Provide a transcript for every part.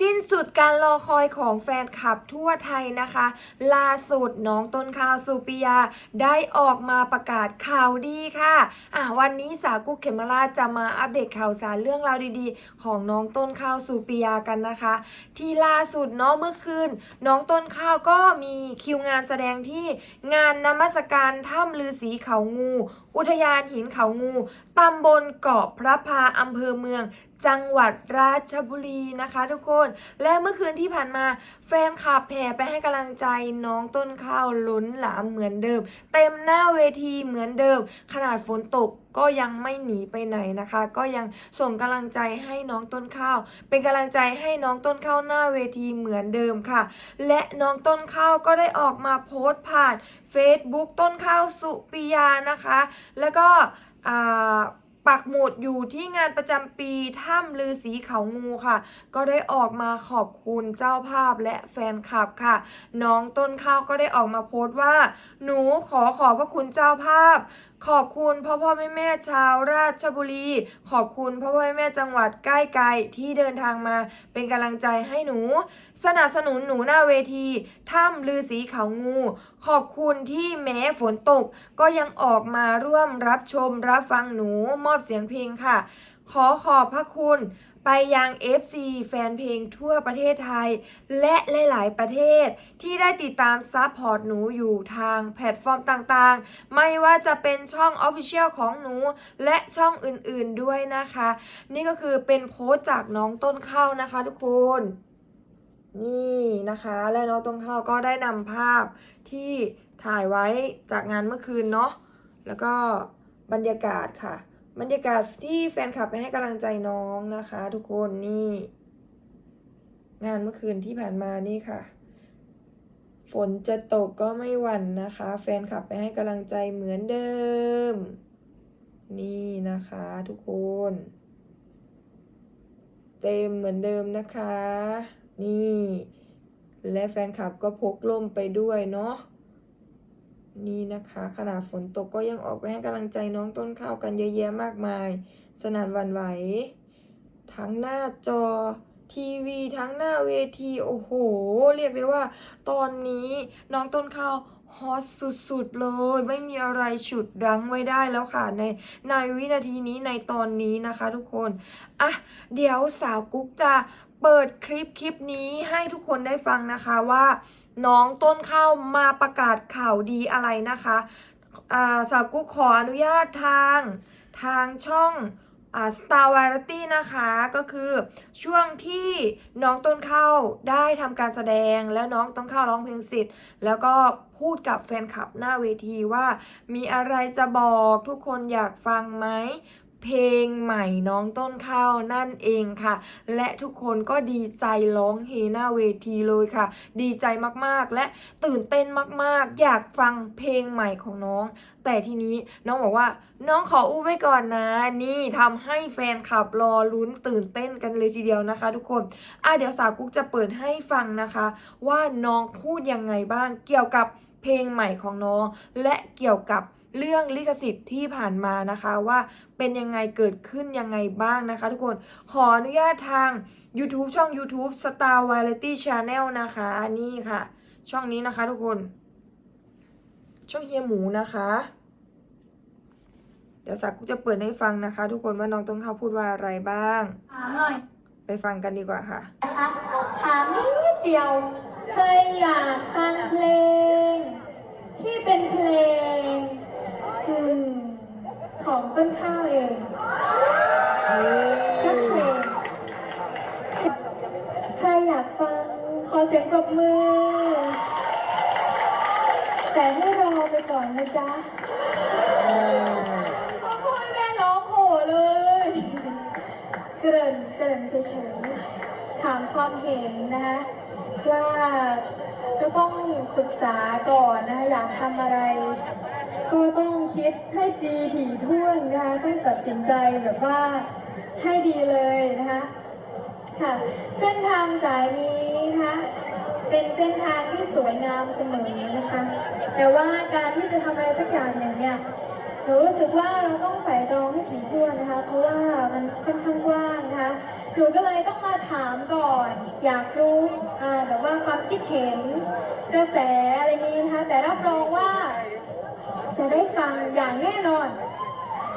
สิ้นสุดการรอคอยของแฟนคลับทั่วไทยนะคะ ล่าสุดน้องต้นข้าวสุปิยาได้ออกมาประกาศข่าวดีค่ะอะ วันนี้สากุกเขมราชจะมาอัปเดตข่าวสารเรื่องราวดีๆ ของน้องต้นข้าวสุปิยากันนะคะ ที่ล่าสุดเนาะเมื่อคืนน้องต้นข้าวก็มีคิวงานแสดงที่งานนมัสการถ้ำลือสีเขางู อุทยานหินเขางูตำบลเกาะพระพาอำเภอเมือง จังหวัดราชบุรีนะคะทุกคน และเมื่อคืนที่ผ่านมา แฟนคลับแผ่ไปให้กำลังใจน้องต้นข้าวล้นหลามเหมือนเดิม เต็มหน้าเวทีเหมือนเดิม ขนาดฝนตก ก็ยังไม่หนีไปไหนนะคะ ก็ยังส่งกำลังใจให้น้องต้นข้าว เป็นกำลังใจให้น้องต้นข้าวหน้าเวทีเหมือนเดิมค่ะ และน้องต้นข้าวก็ได้ออกมาโพสต์ผ่าน Facebook ต้นข้าวสุปิยานะคะ แล้วก็ปักหมุดอยู่ที่งานประจำปีถ้ำลือสีเขางูค่ะ ก็ได้ออกมาขอบคุณเจ้าภาพและแฟนคลับค่ะ น้องต้นข้าวก็ได้ออกมาโพสต์ว่า หนูขอขอบพระคุณเจ้าภาพ ขอบคุณพ่อพ่อแม่แม่ชาวราชบุรี ขอบคุณพ่อพ่อแม่แม่จังหวัดใกล้ไกลที่เดินทางมาเป็นกำลังใจให้หนู สนับสนุนหนูหน้าเวทีถ้ำลือสีเขางู ขอบคุณที่แม้ฝนตก ก็ยังออกมาร่วมรับชมรับฟังหนูมอบเสียงเพลงค่ะ ขอขอบพระคุณไปยัง FC แฟนเพลงทั่วประเทศไทย และหลาย ๆ ประเทศที่ได้ติดตามซัพพอร์ตหนูอยู่ทางแพลตฟอร์มต่าง ๆ ไม่ว่าจะเป็นช่อง Official ของหนู และช่องอื่น ๆ ด้วยนะคะ นี่ก็คือเป็นโพสต์จากน้องต้นข้าวนะคะทุกคนนี่นะคะ และน้องต้นข้าวก็ได้นำภาพที่ถ่ายไว้จากงานเมื่อคืนเนาะแล้วก็บรรยากาศค่ะ บรรยากาศที่แฟนคลับไปให้กำลังใจน้องนะคะ ทุกคนนี่ งานเมื่อคืนที่ผ่านมานี่ค่ะ ฝนจะตกก็ไม่หวั่นนะคะ แฟนคลับไปให้กำลังใจเหมือนเดิม นี่นะคะ ทุกคน เต็มเหมือนเดิมนะคะ นี่ และแฟนคลับก็พกร่มไปด้วยเนาะ นี่นะคะขนาดฝนตกก็ยังออกไปให้กำลังใจน้องต้นข้าวกันเยอะแยะมากมาย สนั่นวันไหว ทั้งหน้าจอทีวีทั้งหน้าเวทีโอ้โห เรียกได้ว่า ตอนนี้น้องต้นข้าวฮอตสุดๆเลย ไม่มีอะไรฉุดรั้งไว้ได้แล้วค่ะ ในในวินาทีนี้ในตอนนี้นะคะทุกคน อะ เดี๋ยวสาวกุ๊กจะเปิดคลิปคลิปนี้ให้ทุกคนได้ฟังนะคะว่า น้องต้นข้าวมาประกาศข่าวดีอะไรนะคะสาวกุ๊กขออนุญาตทางทางช่องอ่า Star Variety นะคะก็คือช่วงที่น้องต้นข้าวได้ทำการแสดงแล้วน้องต้นข้าวร้องเพลงสิทธิ์แล้วก็พูดกับแฟนคลับหน้าเวทีว่า มีอะไรจะบอกทุกคนอยากฟังไหม เพลงใหม่น้องต้นข้าวนั่นเองค่ะ และทุกคนก็ดีใจร้องเฮหน้าเวทีเลยค่ะ ดีใจมากๆ และตื่นเต้นมากๆ อยากฟังเพลงใหม่ของน้อง แต่ทีนี้น้องบอกว่าน้องขออู้ไว้ก่อนนะ นี่ทำให้แฟนคลับรอลุ้นตื่นเต้นกันเลยทีเดียวนะคะ ทุกคนอะเดี๋ยวสาวกุ๊กจะเปิดให้ฟังนะคะ ว่าน้องพูดยังไงบ้างเกี่ยวกับเพลงใหม่ของน้องและเกี่ยวกับ เรื่องลิขสิทธิ์ที่ผ่านมานะคะว่าเป็นยังไงเกิดขึ้นยังไงบ้างนะคะ ทุกคนขออนุญาตทาง YouTube ช่อง YouTube Star Variety Channel นะคะนี่ค่ะ ช่องนี้นะคะทุกคน ช่องเฮียหมูนะคะ เดี๋ยวสักกูจะเปิดให้ฟังนะคะ ทุกคนว่าน้องต้นข้าวพูดว่าอะไรบ้างถามหน่อยไปฟังกันดีกว่าค่ะนะคะถามนิดเดียวเคยอยากฟังเพลง ที่เป็นเพลงอืมของ ต้นข้าวเองสักเพลงใครอยากฟังขอเสียงปรบมือ แต่ให้รอไปก่อนนะจ๊ะพ่อพ่อแม่ร้องโหเลย เกริ่นเกริ่นเฉยๆ ถามความเห็นนะคะว่าก็ต้องปรึกษาก่อนนะคะอยากทำอะไร ก็ต้อง คิดให้ดีถี่ถ้วนนะคะต้องตัดสินใจแบบว่าให้ดีเลยนะคะค่ะ เส้นทางสายนี้นะคะเป็นเส้นทางที่สวยงามเสมอนะคะ แต่ว่าการที่จะทำอะไรสักอย่างหนึ่งเนี่ยหนูรู้สึกว่าเราต้องไฝ่ตรองให้ถี่ถ้วนนะคะ เพราะว่ามันค่อนข้างกว้างนะคะหนูก็เลยต้องมาถามก่อน อยากรู้แบบว่าความคิดเห็นกระแสอะไรนี้นะคะ แต่รับรองว่า จะได้ฟังอย่างแน่นอน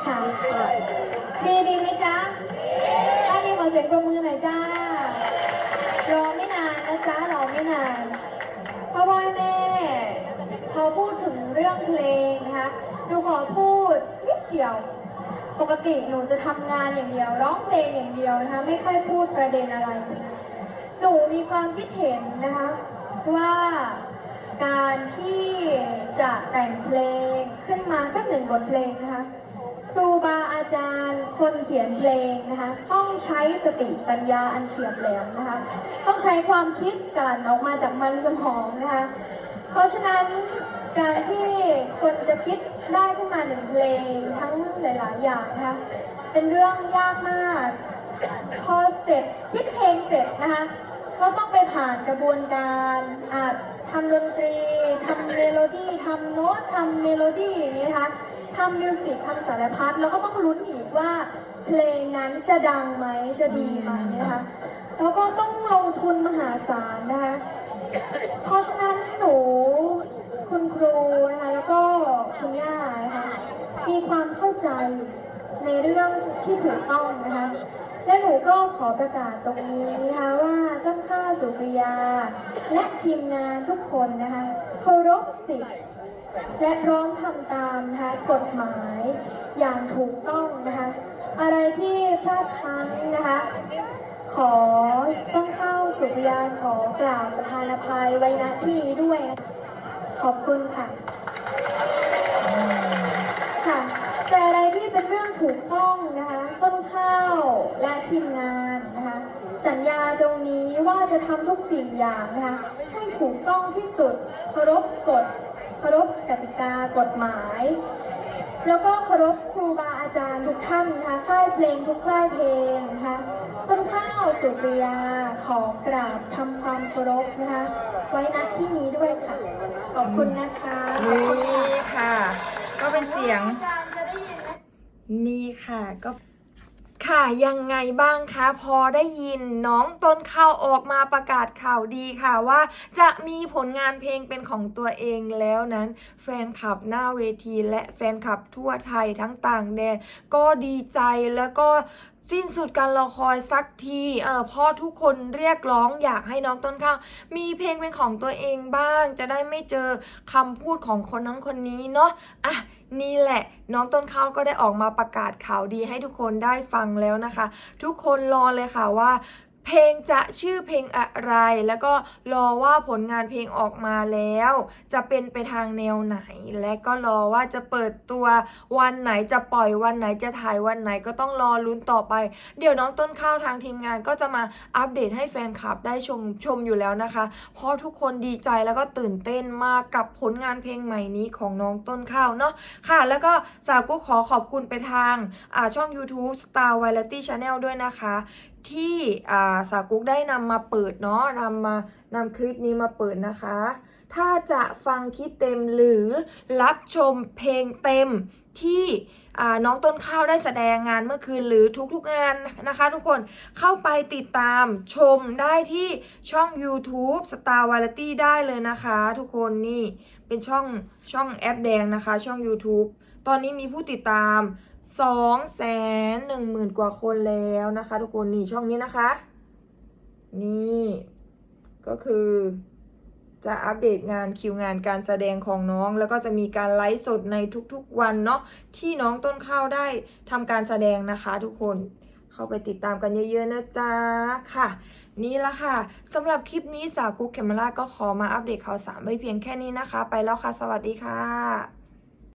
ค่ะดีดีไหมจ๊ะถ้าดีขอเสียงปรบมือหน่อยจ้ารอไม่นานนะจ๊ะรอไม่นานพ่อพ่อแม่พอพูดถึงเรื่องเพลงนะคะหนูขอพูดนิดเดียว ปกติหนูจะทำงานอย่างเดียว ร้องเพลงอย่างเดียวนะคะไม่ค่อยพูดประเด็นอะไร หนูมีความคิดเห็นนะคะว่าการที่ จะแต่งเพลงขึ้นมาสักหนึ่งบทเพลงนะคะ ครูบาอาจารย์คนเขียนเพลงนะคะ ต้องใช้สติปัญญาอันเฉียบแหลมนะคะ ต้องใช้ความคิดการออกมาจากมันสมองนะคะ เพราะฉะนั้นการที่คนจะคิดได้ขึ้นมาหนึ่งเพลงทั้งหลาย ๆ อย่างนะคะ เป็นเรื่องยากมาก พอเสร็จคิดเพลงเสร็จนะคะ ก็ต้องไปผ่านกระบวนการอ่า ทำดนตรีทำเมโลดี้ทำโน้ตทำเมโลดี้อย่างนี้นะคะทำมิวสิกทำสารพัดแล้วก็ต้องลุ้นอีกว่า เพลงนั้นจะดังไหมจะดีไหมนะคะแล้วก็ต้องลงทุนมหาศาลนะคะเพราะฉะนั้นหนูคุณครูนะคะแล้วก็คุณย่านะคะมีความเข้าใจในเรื่องที่ถูกต้องนะคะ และหนูก็ขอประกาศตรงนี้นะคะว่าต้นข้าสุริยา และทีมงานทุกคนนะคะเคารพสิทธิ์และร้อมทำตามนะคะกฎหมายอย่างถูกต้องนะคะ อะไรที่พลาดพลั้งนะคะ ขอต้นข้าสุริยาขอกราบประธานภัยไว้ณที่นี้ด้วยนะขอบคุณค่ะค่ะ แต่อะไรที่เป็นเรื่องถูกต้องนะคะ ทีมงานนะคะ สัญญาตรงนี้ว่าจะทำทุกสิ่งอย่างนะคะให้ถูกต้องที่สุดเคารพกฎเคารพกติกากฎหมาย แล้วก็เคารพครูบาอาจารย์ทุกท่านนะคะค่ายเพลงทุกค่ายเพลงนะคะต้นข้าวสุริยาขอกราบทำความเคารพนะคะไว้ณที่นี้ด้วยค่ะขอบคุณนะคะขอบคุณค่ะนี่ค่ะ ก็เป็นเสียงอาจารย์จะได้ยินไหมนี่ค่ะก็ ค่ะยังไงบ้างคะพอได้ยินน้องต้นข้าวออกมาประกาศข่าวดีค่ะว่าจะมีผลงานเพลงเป็นของตัวเองแล้วนั้น แฟนคลับหน้าเวทีและแฟนคลับทั่วไทยทั้งต่างแดนก็ดีใจแล้วก็ สิ้นสุดการรอคอยสักทีเออพ่อทุกคนเรียกร้องอยากให้น้องต้นข้าวมีเพลงเป็นของตัวเองบ้าง จะได้ไม่เจอคำพูดของคนนั้นคนนี้เนาะอะนี่แหละน้องต้นข้าวก็ได้ออกมาประกาศข่าวดีให้ทุกคนได้ฟังแล้วนะคะ ทุกคนรอเลยค่ะว่า เพลงจะชื่อเพลงอะไร แล้วก็รอว่าผลงานเพลงออกมาแล้ว จะเป็นไปทางแนวไหน และก็รอว่าจะเปิดตัววันไหนจะปล่อยวันไหนจะถ่ายวันไหนก็ต้องรอลุ้นต่อไป เดี๋ยวน้องต้นข้าวทางทีมงานก็จะมาอัปเดตให้แฟนคลับได้ชมชมอยู่แล้วนะคะ เพราะทุกคนดีใจแล้วก็ตื่นเต้นมากกับผลงานเพลงใหม่นี้ของน้องต้นข้าวเนาะค่ะ แล้วก็สาวกุ๊กขอขอบคุณไปทางช่อง YouTube Star Variety Channel ด้วยนะคะ ที่สาวกุ๊กได้นำมาเปิดเนาะนำมานำคลิปนี้มาเปิดนะคะ ถ้าจะฟังคลิปเต็มหรือรับชมเพลงเต็มที่น้องต้นข้าวได้แสดงงานเมื่อคืนหรือทุกๆงานนะคะ ทุกคนเข้าไปติดตามชมได้ที่ช่อง YouTube Star Variety ได้เลยนะคะ ทุกคนนี่เป็นช่องช่องแอปแดงนะคะ ช่อง YouTube ตอนนี้มีผู้ติดตาม 2แสนหนึ่งหมื่นกว่าคนแล้วนะคะ ทุกคนนี่ช่องนี้นะคะ นี่ก็คือจะอัปเดตงานคิวงานการแสดงของน้อง แล้วก็จะมีการไลฟ์สดในทุกๆวันเนาะที่น้องต้นข้าวได้ทำการแสดงนะคะ ทุกคนเข้าไปติดตามกันเยอะๆนะจ๊ะค่ะ นี่ละค่ะสำหรับคลิปนี้สาวกุ๊กเคมราก็ขอมาอัปเดตข่าวสารไว้เพียงแค่นี้นะคะ ไปแล้วค่ะ สวัสดีค่ะ